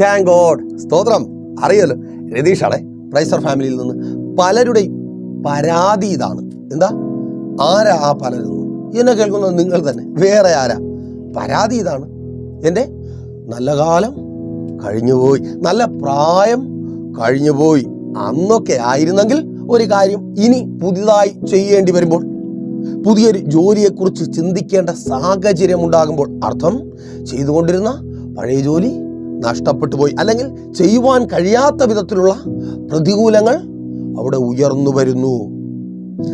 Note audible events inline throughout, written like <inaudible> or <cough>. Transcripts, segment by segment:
Thank God സ്തോത്രം. അറിയാലോ രതീഷാണേ പ്രൈസർ ഫാമിലിയിൽ നിന്ന് പലരുടെയും പരാതി ഇതാണ്. എന്താ? ആരാ ആ പലരും എന്നെ കേൾക്കുന്നത് നിങ്ങൾ തന്നെ. വേറെ ആരാ? പരാതി ഇതാണ്. എന്റെ നല്ല കാലം കഴിഞ്ഞുപോയി. നല്ല പ്രായം കഴിഞ്ഞുപോയി. അന്നൊക്കെ ആയിരുന്നെങ്കിൽ ഒരു കാര്യം ഇനി പുതിയതായി ചെയ്യേണ്ടി വരുമ്പോൾ പുതിയൊരു ജോലിയെക്കുറിച്ച് ചിന്തിക്കേണ്ട സാഹചര്യം ഉണ്ടാകുമ്പോൾ അർത്ഥം ചെയ്തുകൊണ്ടിരുന്ന പഴയ ജോലി നഷ്ടപ്പെട്ടു പോയി അല്ലെങ്കിൽ ചെയ്യുവാൻ കഴിയാത്ത വിധത്തിലുള്ള പ്രതികൂലങ്ങൾ അവിടെ ഉയർന്നു വരുന്നു.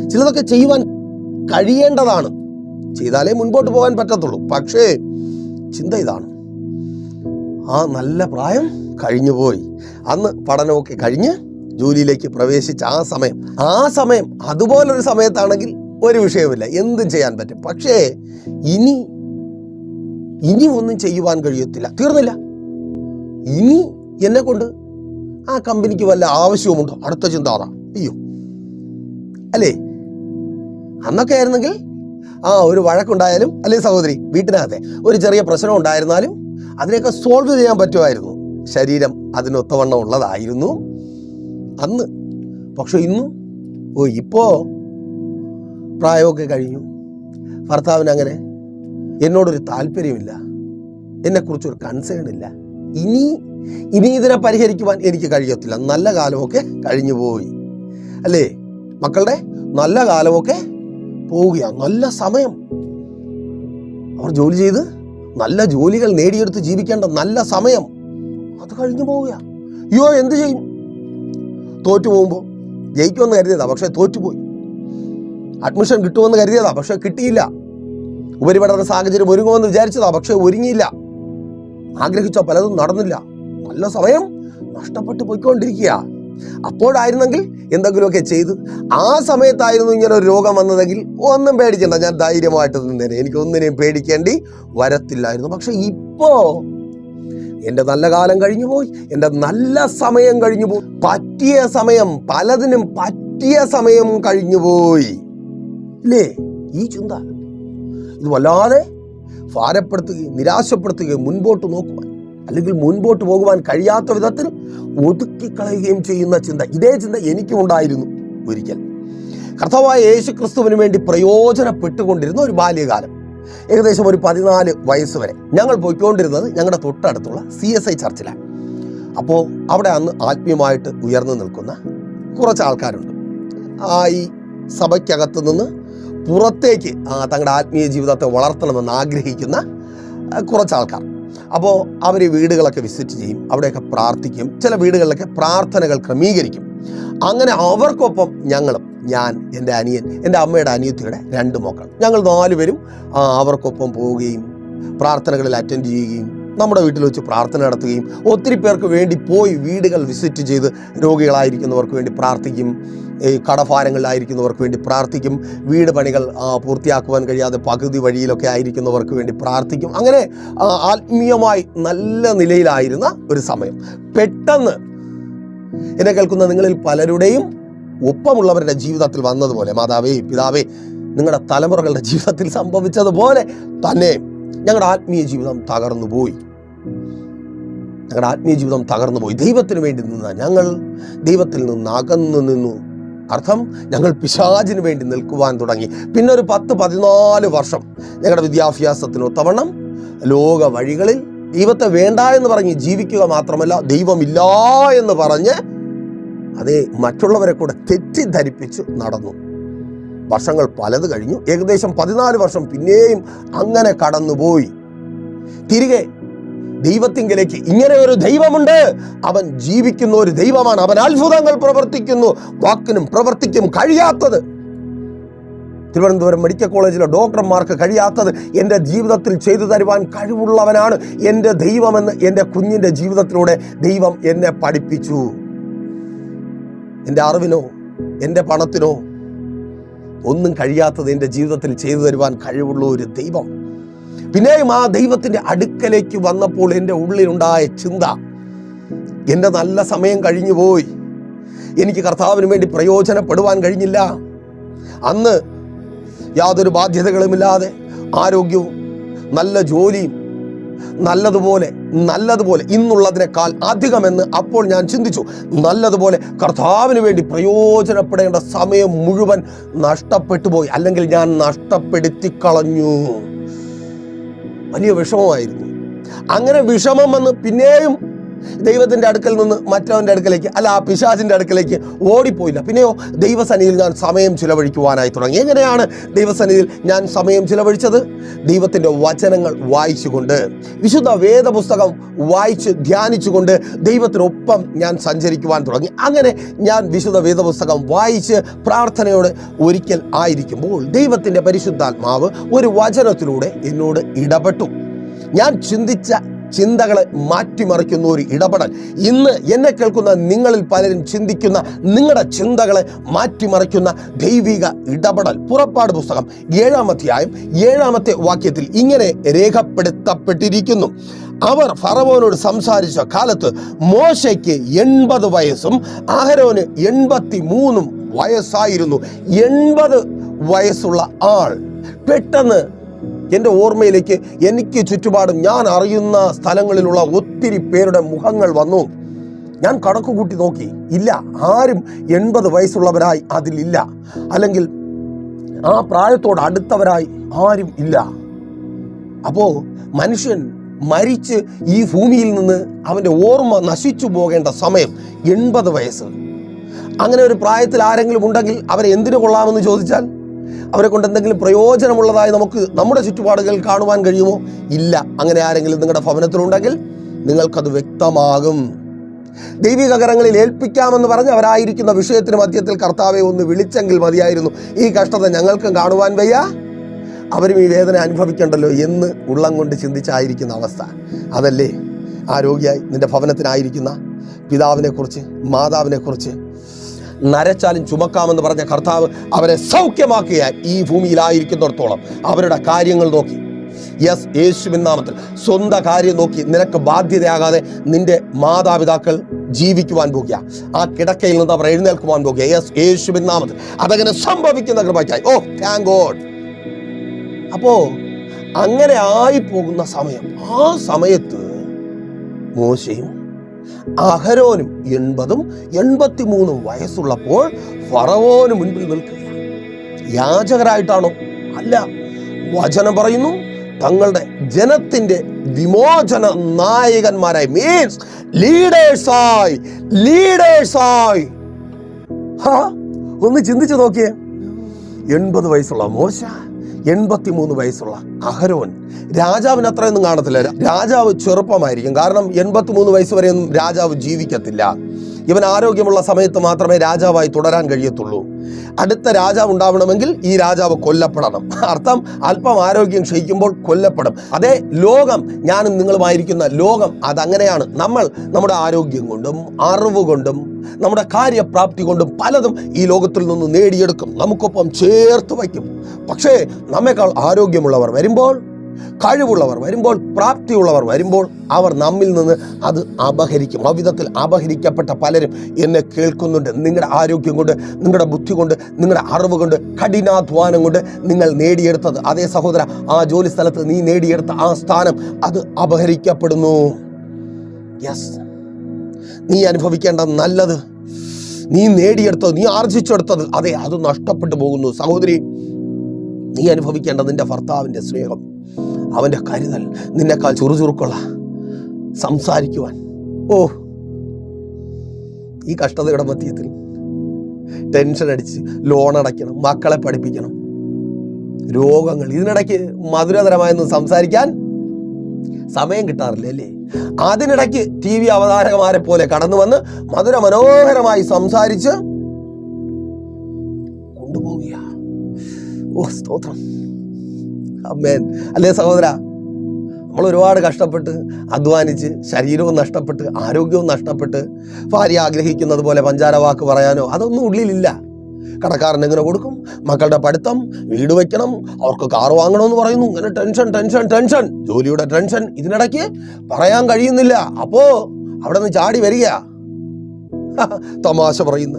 ചിലതൊക്കെ ചെയ്യുവാൻ കഴിയേണ്ടതാണ്. ചെയ്താലേ മുൻപോട്ട് പോകാൻ പറ്റത്തുള്ളൂ. പക്ഷേ ചിന്ത ഇതാണ്. ആ നല്ല പ്രായം കഴിഞ്ഞുപോയി. അന്ന് പഠനമൊക്കെ കഴിഞ്ഞ് ജോലിയിലേക്ക് പ്രവേശിച്ച ആ സമയം. ആ സമയം അതുപോലൊരു സമയത്താണെങ്കിൽ ഒരു വിഷയമില്ല എന്തും ചെയ്യാൻ പറ്റും. പക്ഷേ ഇനി ഇനി ഒന്നും ചെയ്യുവാൻ കഴിയത്തില്ല. തീർന്നില്ല. ഇനി എന്നെ കൊണ്ട് ആ കമ്പനിക്ക് വല്ല ആവശ്യവുമുണ്ടോ? അടുത്ത ചിന്ത അതാ. അയ്യോ. അല്ലേ? അന്നൊക്കെ ആയിരുന്നെങ്കിൽ ആ ഒരു വഴക്കുണ്ടായാലും അല്ലേ സഹോദരി? വീട്ടിനകത്തെ ഒരു ചെറിയ പ്രശ്നം ഉണ്ടായിരുന്നാലും അതിനെയൊക്കെ സോൾവ് ചെയ്യാൻ പറ്റുമായിരുന്നു. ശരീരം അതിനൊത്തവണ്ണം ഉള്ളതായിരുന്നു അന്ന്. പക്ഷെ ഇന്നും ഓ ഇപ്പോ പ്രായമൊക്കെ കഴിഞ്ഞു. ഭർത്താവിന് അങ്ങനെ എന്നോടൊരു താല്പര്യമില്ല. എന്നെക്കുറിച്ചൊരു കൺസേൺ ഇല്ല. ഇനി ഇനി ഇതിനെ പരിഹരിക്കുവാൻ എനിക്ക് കഴിയത്തില്ല. നല്ല കാലമൊക്കെ കഴിഞ്ഞു പോയി. അല്ലേ? മക്കളുടെ നല്ല കാലമൊക്കെ പോവുകയാണ് നല്ല സമയം. അവർ ജോലി ചെയ്ത് നല്ല ജോലികൾ നേടിയെടുത്ത് ജീവിക്കേണ്ട നല്ല സമയം. അത് കഴിഞ്ഞു പോവുക അയ്യോ എന്ത് ചെയ്യും? തോറ്റു പോകുമ്പോൾ ജയിക്കുമെന്ന് കരുതിയതാ പക്ഷേ തോറ്റുപോയി. അഡ്മിഷൻ കിട്ടുമെന്ന് കരുതിയതാ പക്ഷേ കിട്ടിയില്ല. ഉപരിപഠന സാഹചര്യം ഒരുങ്ങുമെന്ന് വിചാരിച്ചതാ പക്ഷേ ഒരുങ്ങിയില്ല. ആഗ്രഹിച്ച പലതും നടന്നില്ല. നല്ല സമയം നഷ്ടപ്പെട്ടു പോയിക്കൊണ്ടിരിക്കുക അപ്പോഴായിരുന്നെങ്കിൽ എന്തെങ്കിലുമൊക്കെ ചെയ്ത് ആ സമയത്തായിരുന്നു ഇങ്ങനെ ഒരു രോഗം വന്നതെങ്കിൽ ഒന്നും പേടിക്കണ്ട ഞാൻ ധൈര്യമായിട്ട് നിന്നേനെ. എനിക്ക് ഒന്നിനെയും പേടിക്കേണ്ടി വരത്തില്ലായിരുന്നു. പക്ഷെ ഇപ്പോ എന്റെ നല്ല കാലം കഴിഞ്ഞു പോയി എന്റെ നല്ല സമയം കഴിഞ്ഞു പോയി പറ്റിയ സമയം പലതിനും പറ്റിയ സമയം കഴിഞ്ഞു പോയി. ഇല്ലേ? ഈ ചിന്ത. ഇത് വല്ലാതെ ഭാരപ്പെടുത്തുകയും നിരാശപ്പെടുത്തുകയും മുൻപോട്ട് നോക്കുവാൻ അല്ലെങ്കിൽ മുൻപോട്ട് പോകുവാൻ കഴിയാത്ത വിധത്തിൽ ഒതുക്കിക്കളയുകയും ചെയ്യുന്ന ചിന്ത. ഇതേ ചിന്ത എനിക്കും ഉണ്ടായിരുന്നു ഒരിക്കൽ. കർത്താവായ യേശു ക്രിസ്തുവിന് വേണ്ടി പ്രയോജനപ്പെട്ടുകൊണ്ടിരുന്ന ഒരു ബാല്യകാലം. ഏകദേശം ഒരു പതിനാല് വയസ്സ് വരെ ഞങ്ങൾ പോയിക്കൊണ്ടിരുന്നത് ഞങ്ങളുടെ തൊട്ടടുത്തുള്ള സി എസ് ഐ ചർച്ചിലാണ്. അപ്പോൾ അവിടെ അന്ന് ആത്മീയമായിട്ട് ഉയർന്നു നിൽക്കുന്ന കുറച്ച് ആൾക്കാരുണ്ട്. ആ ഈ സഭയ്ക്കകത്ത് നിന്ന് പുറത്തേക്ക് തങ്ങളുടെ ആത്മീയ ജീവിതത്തെ വളർത്തണമെന്ന് ആഗ്രഹിക്കുന്ന കുറച്ച് ആൾക്കാർ അപ്പോൾ അവർ വീടുകളൊക്കെ വിസിറ്റ് ചെയ്യും അവിടെയൊക്കെ പ്രാർത്ഥിക്കും ചില വീടുകളിലൊക്കെ പ്രാർത്ഥനകൾ ക്രമീകരിക്കും. അങ്ങനെ അവർക്കൊപ്പം ഞങ്ങളും ഞാൻ എന്റെ അനിയൻ എന്റെ അമ്മയുടെ അനിയത്തിയുടെ രണ്ട് മക്കൾ. ഞങ്ങൾ നാലുപേരും അവർക്കൊപ്പം പോവുകയും പ്രാർത്ഥനകളിൽ അറ്റൻഡ് ചെയ്യുകയും നമ്മുടെ വീട്ടിൽ വെച്ച് പ്രാർത്ഥന നടത്തുകയും ഒത്തിരി പേർക്ക് വേണ്ടി പോയി വീടുകൾ വിസിറ്റ് ചെയ്ത് രോഗികളായിരിക്കുന്നവർക്ക് വേണ്ടി പ്രാർത്ഥിക്കും. ഈ കടഭാരങ്ങളിലായിരിക്കുന്നവർക്ക് വേണ്ടി പ്രാർത്ഥിക്കും. വീട് പണികൾ പൂർത്തിയാക്കുവാൻ കഴിയാതെ പകുതി വഴിയിലൊക്കെ ആയിരിക്കുന്നവർക്ക് വേണ്ടി പ്രാർത്ഥിക്കും. അങ്ങനെ ആത്മീയമായി നല്ല നിലയിലായിരുന്ന ഒരു സമയം. പെട്ടെന്ന് എന്നെ കേൾക്കുന്ന നിങ്ങളിൽ പലരുടെയും ഒപ്പമുള്ളവരുടെ ജീവിതത്തിൽ വന്നതുപോലെ മാതാവേ പിതാവേ നിങ്ങളുടെ തലമുറകളുടെ ജീവിതത്തിൽ സംഭവിച്ചതുപോലെ തന്നെ ഞങ്ങളുടെ ആത്മീയ ജീവിതം തകർന്നു പോയി. ഞങ്ങളുടെ ആത്മീയ ജീവിതം തകർന്നു പോയി. ദൈവത്തിന് വേണ്ടി നിന്ന ഞങ്ങൾ ദൈവത്തിൽ നിന്ന് അകന്നു നിന്നു. അർത്ഥം ഞങ്ങൾ പിശാചിന് വേണ്ടി നിൽക്കുവാൻ തുടങ്ങി. പിന്നെ ഒരു പത്ത് പതിനാല് വർഷം ഞങ്ങളുടെ വിദ്യാഭ്യാസത്തിന് ഒത്തവണ്ണം ലോക വഴികളിൽ ദൈവത്തെ വേണ്ട എന്ന് പറഞ്ഞ് ജീവിക്കുക മാത്രമല്ല ദൈവമില്ല എന്ന് പറഞ്ഞ് അതേ മറ്റുള്ളവരെ കൂടെ തെറ്റിദ്ധരിപ്പിച്ച് നടന്നു. വർഷങ്ങൾ പലത് കഴിഞ്ഞു. ഏകദേശം പതിനാല് വർഷം പിന്നെയും അങ്ങനെ കടന്നുപോയി. തിരികെ ദൈവത്തിങ്കിലേക്ക് ഇങ്ങനെ ഒരു ദൈവമുണ്ട്. അവൻ ജീവിക്കുന്ന ഒരു ദൈവമാണ്. അവൻ അത്ഭുതങ്ങൾ പ്രവർത്തിക്കുന്നു. വാക്കിനും പ്രവർത്തിക്കും കഴിയാത്തത്. തിരുവനന്തപുരം മെഡിക്കൽ കോളേജിലെ ഡോക്ടർമാർക്ക് കഴിയാത്തത് എന്റെ ജീവിതത്തിൽ ചെയ്തു തരുവാൻ കഴിവുള്ളവനാണ് എന്റെ ദൈവമെന്ന് എന്റെ കുഞ്ഞിന്റെ ജീവിതത്തിലൂടെ ദൈവം എന്നെ പഠിപ്പിച്ചു. എന്റെ അറിവിനോ എന്റെ പണത്തിനോ ഒന്നും കഴിയാത്തത് എന്റെ ജീവിതത്തിൽ ചെയ്തു തരുവാൻ കഴിവുള്ള ഒരു ദൈവം. പിന്നെയും ആ ദൈവത്തിന്റെ അടുക്കലേക്ക് വന്നപ്പോൾ എന്റെ ഉള്ളിലുണ്ടായ ചിന്ത എന്റെ നല്ല സമയം കഴിഞ്ഞു പോയി. എനിക്ക് കർത്താവിന് വേണ്ടി പ്രയോജനപ്പെടുവാൻ കഴിഞ്ഞില്ല. അന്ന് യാതൊരു ബാധ്യതകളുമില്ലാതെ ആരോഗ്യവും നല്ല ജോലിയും നല്ലതുപോലെ നല്ലതുപോലെ ഇന്നുള്ളതിനേക്കാൾ അധികമെന്ന് അപ്പോൾ ഞാൻ ചിന്തിച്ചു. നല്ലതുപോലെ കർത്താവിന് വേണ്ടി പ്രയോജനപ്പെടേണ്ട സമയം മുഴുവൻ നഷ്ടപ്പെട്ടു പോയി. അല്ലെങ്കിൽ ഞാൻ നഷ്ടപ്പെടുത്തി കളഞ്ഞു വലിയ വിഷമമായിരുന്നു. അങ്ങനെ വിഷമം വന്ന് പിന്നെയും ദൈവത്തിന്റെ അടുക്കൽ നിന്ന് മറ്റവന്റെ അടുക്കലേക്ക് അല്ല ആ പിശാചിന്റെ അടുക്കലേക്ക് ഓടിപ്പോയില്ല. പിന്നെയോ ദൈവസന്നിധിയിൽ ഞാൻ സമയം ചിലവഴിക്കുവാനായി തുടങ്ങി. എങ്ങനെയാണ് ദൈവസന്നിധിയിൽ ഞാൻ സമയം ചിലവഴിച്ചത്? ദൈവത്തിന്റെ വചനങ്ങൾ വായിച്ചുകൊണ്ട് വിശുദ്ധ വേദപുസ്തകം വായിച്ച് ധ്യാനിച്ചുകൊണ്ട് ദൈവത്തിനൊപ്പം ഞാൻ സഞ്ചരിക്കുവാൻ തുടങ്ങി. അങ്ങനെ ഞാൻ വിശുദ്ധ വേദപുസ്തകം വായിച്ച് പ്രാർത്ഥനയോടെ ഒരിക്കൽ ആയിരിക്കുമ്പോൾ ദൈവത്തിന്റെ പരിശുദ്ധാത്മാവ് ഒരു വചനത്തിലൂടെ എന്നോട് ഇടപെട്ടു. ഞാൻ ചിന്തിച്ച ചിന്തകളെ മാറ്റിമറിക്കുന്ന ഒരു ഇടപെടൽ. ഇന്ന് എന്നെ കേൾക്കുന്ന നിങ്ങളിൽ പലരും ചിന്തിക്കുന്ന നിങ്ങളുടെ ചിന്തകളെ മാറ്റിമറിക്കുന്ന ദൈവിക ഇടപെടൽ. പുറപ്പാട് പുസ്തകം ഏഴാം അധ്യായം ഏഴാമത്തെ വാക്യത്തിൽ ഇങ്ങനെ രേഖപ്പെടുത്തപ്പെട്ടിരിക്കുന്നു. അവർ ഫറവോനോട് സംസാരിച്ച കാലത്ത് മോശയ്ക്ക് എൺപത് വയസ്സും അഹരോന് എൺപത്തി മൂന്നും വയസ്സായിരുന്നു. എൺപത് വയസ്സുള്ള ആൾ പെട്ടെന്ന് എന്റെ ഓർമ്മയിലേക്ക് എനിക്ക് ചുറ്റുപാടും ഞാൻ അറിയുന്ന സ്ഥലങ്ങളിലുള്ള ഒത്തിരി പേരുടെ മുഖങ്ങൾ വന്നു. ഞാൻ കണക്ക് കൂട്ടി നോക്കി. ഇല്ല ആരും എൺപത് വയസ്സുള്ളവരായി അതിലില്ല അല്ലെങ്കിൽ ആ പ്രായത്തോട് അടുത്തവരായി ആരും ഇല്ല. അപ്പോൾ മനുഷ്യൻ മരിച്ച് ഈ ഭൂമിയിൽ നിന്ന് അവന്റെ ഓർമ്മ നശിച്ചു പോകേണ്ട സമയം എൺപത് വയസ്സ്. അങ്ങനെ ഒരു പ്രായത്തിൽ ആരെങ്കിലും ഉണ്ടെങ്കിൽ അവരെ എന്തിനു കൊള്ളാമെന്ന് ചോദിച്ചാൽ അവരെ കൊണ്ട് എന്തെങ്കിലും പ്രയോജനമുള്ളതായി നമുക്ക് നമ്മുടെ ചുറ്റുപാടുകൾ കാണുവാൻ കഴിയുമോ? ഇല്ല. അങ്ങനെ ആരെങ്കിലും നിങ്ങളുടെ ഭവനത്തിലുണ്ടെങ്കിൽ നിങ്ങൾക്കത് വ്യക്തമാകും. ദൈവിക കരങ്ങളിൽ ഏൽപ്പിക്കാമെന്ന് പറഞ്ഞ് അവരായിരിക്കുന്ന വിഷയത്തിന് മധ്യത്തിൽ കർത്താവെ ഒന്ന് വിളിച്ചെങ്കിൽ മതിയായിരുന്നു. ഈ കഷ്ടത ഞങ്ങൾക്കും കാണുവാൻ വയ്യ. അവരും ഈ വേദന അനുഭവിക്കണ്ടല്ലോ എന്ന് ഉള്ളം കൊണ്ട് ചിന്തിച്ചായിരിക്കുന്ന അവസ്ഥ. അതല്ലേ? ആ രോഗിയായി നിന്റെ ഭവനത്തിനായിരിക്കുന്ന പിതാവിനെക്കുറിച്ച് മാതാവിനെക്കുറിച്ച് നരച്ചാലും ചുമക്കാമെന്ന് പറഞ്ഞ കർത്താവ് അവരെ സൗഖ്യമാക്കിയ ഈ ഭൂമിയിലായിരിക്കുന്നിടത്തോളം അവരുടെ കാര്യങ്ങൾ നോക്കി. യെസ് യേശുവിൻ നാമത്തിൽ സ്വന്തം കാര്യം നോക്കി. നിനക്ക് ബാധ്യതയാകാതെ നിന്റെ മാതാപിതാക്കൾ ജീവിക്കുവാൻ പോകുക. ആ കിടക്കയിൽ നിന്ന് അവർ എഴുന്നേൽക്കുവാൻ പോകുക. യെസ് യേശുവിൻ നാമത്തിൽ അതങ്ങനെ സംഭവിക്കുന്ന കൃപയ്ക്കായി. ഓ താങ്ക് ഗോഡ് അപ്പോ അങ്ങനെ ആയി പോകുന്ന സമയം. ആ സമയത്ത് മോശയും അഹരോനും എൺപതും എൺപത്തിമൂന്നും വയസ്സുള്ളപ്പോൾ ഫറവോന് മുൻപിൽ നിൽക്കുകയാണ് യാചകരായിട്ടാണോ? അല്ല. വചനം പറയുന്നു തങ്ങളുടെ ജനത്തിന്റെ വിമോചന നായകന്മാരായി മീൻസ് ലീഡേഴ്സായി ലീഡേഴ്സായി ഒന്ന് ചിന്തിച്ചു നോക്കിയേ. എൺപത് വയസ്സുള്ള മോശ. എൺപത്തിമൂന്ന് വയസ്സുള്ള അഹരോൻ. രാജാവിന് അത്രയൊന്നും കാണത്തില്ല. രാജാവ് ചെറുപ്പമായിരിക്കും. കാരണം എൺപത്തിമൂന്ന് വയസ്സ് വരെയൊന്നും രാജാവ് ജീവിക്കത്തില്ല. ഇവൻ ആരോഗ്യമുള്ള സമയത്ത് മാത്രമേ രാജാവായി തുടരാൻ കഴിയത്തുള്ളൂ. അടുത്ത രാജാവ് ഉണ്ടാവണമെങ്കിൽ ഈ രാജാവ് കൊല്ലപ്പെടണം. അർത്ഥം അല്പം ആരോഗ്യം ക്ഷയിക്കുമ്പോൾ കൊല്ലപ്പെടും. അതേ ലോകം ഞാനും നിങ്ങളുമായിരിക്കുന്ന ലോകം അതങ്ങനെയാണ്. നമ്മൾ നമ്മുടെ ആരോഗ്യം കൊണ്ടും അറിവ് കൊണ്ടും നമ്മുടെ കാര്യപ്രാപ്തി കൊണ്ടും പലതും ഈ ലോകത്തിൽ നിന്ന് നേടിയെടുക്കും. നമുക്കൊപ്പം ചേർത്ത് വയ്ക്കും. പക്ഷേ നമ്മേക്കാൾ ആരോഗ്യമുള്ളവർ വരുമ്പോൾ കഴിവുള്ളവർ വരുമ്പോൾ പ്രാപ്തിയുള്ളവർ വരുമ്പോൾ അവർ നമ്മിൽ നിന്ന് അത് അപഹരിക്കും. അവിധത്തിൽ അപഹരിക്കപ്പെട്ട പലരും എന്നെ കേൾക്കുന്നുണ്ട്. നിങ്ങളുടെ ആരോഗ്യം കൊണ്ട് നിങ്ങളുടെ ബുദ്ധി കൊണ്ട് നിങ്ങളുടെ അറിവ് കൊണ്ട് കഠിനാധ്വാനം കൊണ്ട് നിങ്ങൾ നേടിയെടുത്തത്. അതേ സഹോദര ആ ജോലി സ്ഥലത്ത് നീ നേടിയെടുത്ത ആ സ്ഥാനം അത് അപഹരിക്കപ്പെടുന്നു. യെസ് നീ അനുഭവിക്കേണ്ട നല്ലത് നീ നേടിയെടുത്തത് നീ ആർജിച്ചെടുത്തത് അതെ അത് നഷ്ടപ്പെട്ടു പോകുന്നു. സഹോദരി നീ അനുഭവിക്കേണ്ട നിന്റെ ഭർത്താവിന്റെ സ്നേഹം അവന്റെ കരുതൽ നിന്നെക്കാൾ ചുറുചുറുക്കുള്ള സംസാരിക്കുവാൻ. ഓ ഈ കഷ്ടതയുടെ മധ്യത്തിൽ ടെൻഷൻ അടിച്ച് ലോൺ അടയ്ക്കണം മക്കളെ പഠിപ്പിക്കണം രോഗങ്ങൾ ഇതിനിടയ്ക്ക് മധുരതരമായൊന്നും സംസാരിക്കാൻ സമയം കിട്ടാറില്ല അല്ലേ? അതിനിടയ്ക്ക് ടി വി അവതാരകമാരെ പോലെ കടന്നു വന്ന് മധുര മനോഹരമായി സംസാരിച്ച് ഓ സ്തോത്രം. അമ്മേൻ അല്ലേ സഹോദര? നമ്മൾ ഒരുപാട് കഷ്ടപ്പെട്ട് അധ്വാനിച്ച് ശരീരവും നഷ്ടപ്പെട്ട് ആരോഗ്യവും നഷ്ടപ്പെട്ട് ഭാര്യ ആഗ്രഹിക്കുന്നത് പോലെ പഞ്ചാര വാക്ക് പറയാനോ അതൊന്നും ഉള്ളിലില്ല. കടക്കാരൻ എങ്ങനെ കൊടുക്കും? മക്കളുടെ പഠിത്തം വീട് വെക്കണം അവർക്ക് കാർ വാങ്ങണമെന്ന് പറയുന്നു. ഇങ്ങനെ ടെൻഷൻ ടെൻഷൻ ടെൻഷൻ. ജോലിയുടെ ടെൻഷൻ. ഇതിനിടയ്ക്ക് പറയാൻ കഴിയുന്നില്ല. അപ്പോ അവിടെ നിന്ന് ചാടി വരിക. തമാശ പറയുന്ന.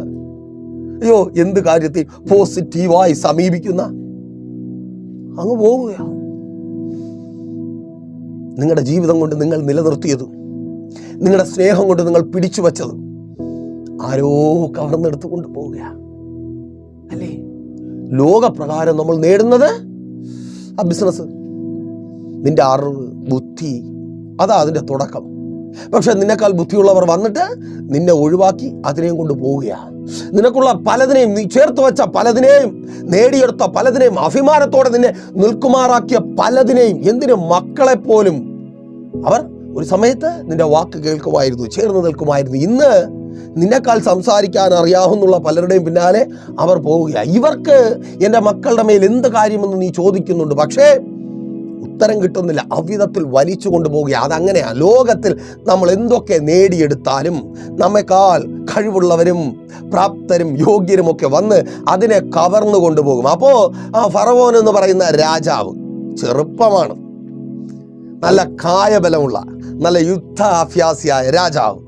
അയ്യോ എന്ത് കാര്യത്തിൽ പോസിറ്റീവായി സമീപിക്കുന്ന അങ്ങ് പോവുകയാണ്. നിങ്ങളുടെ ജീവിതം കൊണ്ട് നിങ്ങൾ നിലനിർത്തിയതും നിങ്ങളുടെ സ്നേഹം കൊണ്ട് നിങ്ങൾ പിടിച്ചു വച്ചതും ആരോ കവർന്നെടുത്ത് കൊണ്ടുപോവുകയാണ് അല്ലേ? ലോകപ്രകാരം നമ്മൾ നേടുന്നത് ആ ബിസിനസ് നിന്റെ അറിവ് ബുദ്ധി അതാ അതിന്റെ തുടക്കം. പക്ഷെ നിന്നെക്കാൾ ബുദ്ധിയുള്ളവർ വന്നിട്ട് നിന്നെ ഒഴിവാക്കി അതിനെയും കൊണ്ട് പോവുകയാണ്. നിനക്കുള്ള പലതിനെയും നീ ചേർത്ത് വെച്ച പലതിനെയും നേടിയെടുത്ത പലതിനെയും അഭിമാനത്തോടെ നിന്നെ നിൽക്കുമാറാക്കിയ പലതിനെയും എന്തിനു മക്കളെ പോലും അവർ ഒരു സമയത്ത് നിന്റെ വാക്ക് കേൾക്കുമായിരുന്നു ചേർന്ന് നിൽക്കുമായിരുന്നു. ഇന്ന് നിന്നെക്കാൾ സംസാരിക്കാൻ അറിയാവുന്നുള്ള പലരുടെയും പിന്നാലെ അവർ പോവുകയാണ്. ഇവർക്ക് എന്റെ മക്കളുടെ മേൽ എന്ത് കാര്യമെന്ന് നീ ചോദിക്കുന്നുണ്ട്. പക്ഷേ ഉത്തരം കിട്ടുന്നില്ല. അവിധത്തിൽ വലിച്ചു കൊണ്ടുപോകുക അതങ്ങനെയാണ് ലോകത്തിൽ നമ്മൾ എന്തൊക്കെ നേടിയെടുത്താലും നമ്മെക്കാൾ കഴിവുള്ളവരും പ്രാപ്തരും യോഗ്യരും ഒക്കെ വന്ന് അതിനെ കവർന്നു കൊണ്ടുപോകും. അപ്പോൾ ആ ഫറവോൻ എന്ന് പറയുന്ന രാജാവ് ചെറുപ്പമാണ്. നല്ല കായബലമുള്ള നല്ല യുദ്ധാഭ്യാസിയായ രാജാവ്.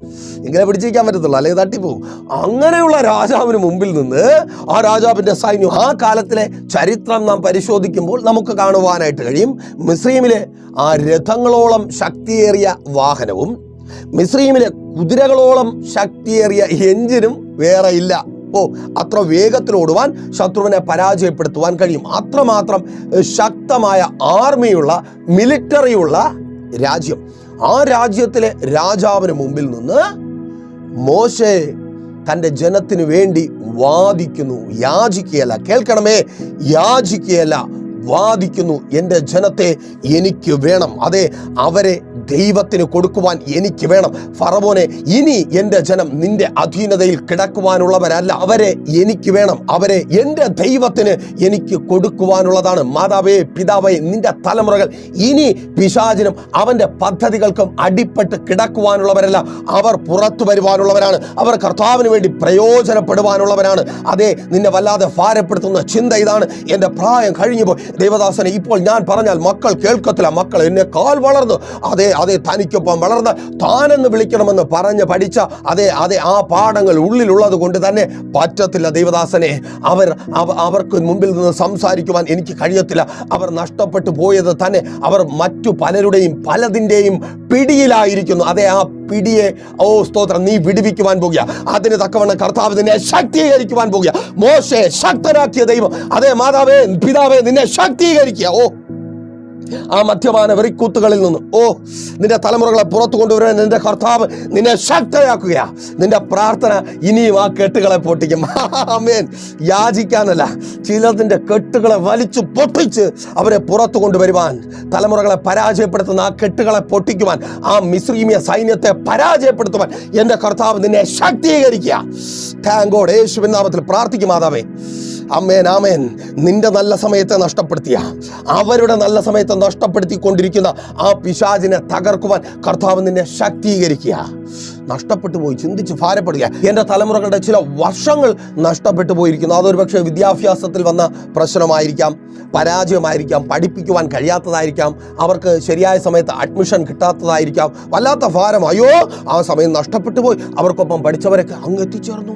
ഇങ്ങനെ പിടിച്ചിരിക്കാൻ പറ്റത്തുള്ളൂ അല്ലെങ്കിൽ തട്ടിപ്പോവും. അങ്ങനെയുള്ള രാജാവിന് മുമ്പിൽ നിന്ന് ആ രാജാവിന്റെ സൈന്യം ആ കാലത്തിലെ ചരിത്രം നാം പരിശോധിക്കുമ്പോൾ നമുക്ക് കാണുവാനായിട്ട് കഴിയും മിസ്രീമിലെ ആ രഥങ്ങളോളം ശക്തിയേറിയ വാഹനവും മിസ്രീമിലെ കുതിരകളോളം ശക്തിയേറിയ എഞ്ചിനും വേറെ ഇല്ല. ഓ അത്ര വേഗത്തിൽ ഓടുവാൻ ശത്രുവിനെ പരാജയപ്പെടുത്തുവാൻ കഴിയും. അത്രമാത്രം ശക്തമായ ആർമിയുള്ള മിലിറ്ററിയുള്ള രാജ്യം. ആ രാജ്യത്തിലെ രാജാവിന് മുമ്പിൽ നിന്ന് മോശെ തന്റെ ജനത്തിന് വേണ്ടി വാദിക്കുന്നു. യാചിക്കുകയല്ല. കേൾക്കണമേ. യാചിക്കുകയല്ല. വാദിക്കുന്നു. എന്റെ ജനത്തെ എനിക്ക് വേണം. അതെ അവരെ ദൈവത്തിന് കൊടുക്കുവാൻ എനിക്ക് വേണം. ഫറവോനെ ഇനി എന്റെ ജനം നിന്റെ അധീനതയിൽ കിടക്കുവാനുള്ളവരല്ല. അവരെ എനിക്ക് വേണം. അവരെ എന്റെ ദൈവത്തിന് എനിക്ക് കൊടുക്കുവാനുള്ളതാണ്. മാതാവേ പിതാവേ നിന്റെ തലമുറകൾ ഇനി പിശാചിനും അവന്റെ പദ്ധതികൾക്കും അടിപ്പെട്ട് കിടക്കുവാനുള്ളവരല്ല. അവർ പുറത്തു വരുവാനുള്ളവരാണ്. അവർ കർത്താവിന് വേണ്ടി പ്രയോജനപ്പെടുവാനുള്ളവരാണ്. അതെ നിന്നെ വല്ലാതെ ഭാരപ്പെടുത്തുന്ന ചിന്ത ഇതാണ്. എന്റെ പ്രായം കഴിഞ്ഞു പോയി ദേവദാസനെ ഇപ്പോൾ ഞാൻ പറഞ്ഞാൽ മക്കൾ കേൾക്കത്തില്ല. മക്കൾ എന്നെ കാൽ വളർന്നു. അതെ അതെ തനിക്കൊപ്പം വളർന്ന് താനെന്ന് വിളിക്കണമെന്ന് പറഞ്ഞ് പഠിച്ച അതെ അതെ ആ പാഠങ്ങൾ ഉള്ളിലുള്ളത് കൊണ്ട് തന്നെ പറ്റത്തില്ല ദേവദാസനെ. അവർ അവർക്ക് മുമ്പിൽ നിന്ന് സംസാരിക്കുവാൻ എനിക്ക് കഴിയത്തില്ല. അവർ നഷ്ടപ്പെട്ടു പോയത് തന്നെ അവർ മറ്റു പലരുടെയും പലതിന്റെയും പിടിയിലായിരിക്കുന്നു. അതെ ആ പിടിയെ ഓ സ്തോത്രം നീ വിടുവിക്കുവാൻ പോകുക. അതിന് തക്കവണ്ണം കർത്താവ് നിന്നെ ശക്തീകരിക്കുവാൻ പോകുക. മോശെ ശക്തനാക്കിയ ദൈവം. അതേ മാതാവേ പിതാവേ നിന്നെ ശക്തീകരിക്കുക. ഓ ആ മദ്യപാന വെറിക്കൂത്തുകളിൽ നിന്ന്. ഓ നിന്റെ തലമുറകളെ പുറത്തു കൊണ്ടുവരാൻ നിന്റെ കർത്താവ് നിന്നെ ശക്തയാക്കുകയാ. നിന്റെ പ്രാർത്ഥന ഇനിയും ആ കെട്ടുകളെ പൊട്ടിക്കും. <laughs> ആമേൻ. യാചിക്കാനല്ല ചിലതിന്റെ കെട്ടുകളെ വലിച്ചു പൊട്ടിച്ച് അവരെ പുറത്തു കൊണ്ടുവരുവാൻ തലമുറകളെ പരാജയപ്പെടുത്തുന്ന ആ കെട്ടുകളെ പൊട്ടിക്കുവാൻ ആ മിശ്രീമിയ സൈന്യത്തെ പരാജയപ്പെടുത്തുവാൻ എന്റെ കർത്താവ് നിന്നെ ശക്തീകരിക്കുക. താങ്കോട് യേശു നാമത്തിൽ പ്രാർത്ഥിക്കും മാതാവേ. അമ്മേൻ ആമേൻ. നിന്റെ നല്ല സമയത്തെ നഷ്ടപ്പെടുത്തിയ അവരുടെ നല്ല സമയത്തെ നഷ്ടപ്പെടുത്തിക്കൊണ്ടിരിക്കുന്ന ആ പിശാചിനെ തകർക്കുവാൻ കർത്താവ് നിന്നെ ശക്തീകരിക്കുക നഷ്ടപ്പെട്ടു പോയി. ചിന്തിച്ച് ഭാരപ്പെടുക. എന്റെ തലമുറകളുടെ ചില വർഷങ്ങൾ നഷ്ടപ്പെട്ടു പോയിരിക്കുന്നു. അതൊരു പക്ഷേ വിദ്യാഭ്യാസത്തിൽ വന്ന പ്രശ്നമായിരിക്കാം. പരാജയമായിരിക്കാം. പഠിപ്പിക്കുവാൻ കഴിയാത്തതായിരിക്കാം. അവർക്ക് ശരിയായ സമയത്ത് അഡ്മിഷൻ കിട്ടാത്തതായിരിക്കാം. വല്ലാത്ത ഭാരം. അയ്യോ ആ സമയം നഷ്ടപ്പെട്ടു പോയി. അവർക്കൊപ്പം പഠിച്ചവരൊക്കെ അങ്ങ് എത്തിച്ചേർന്നു.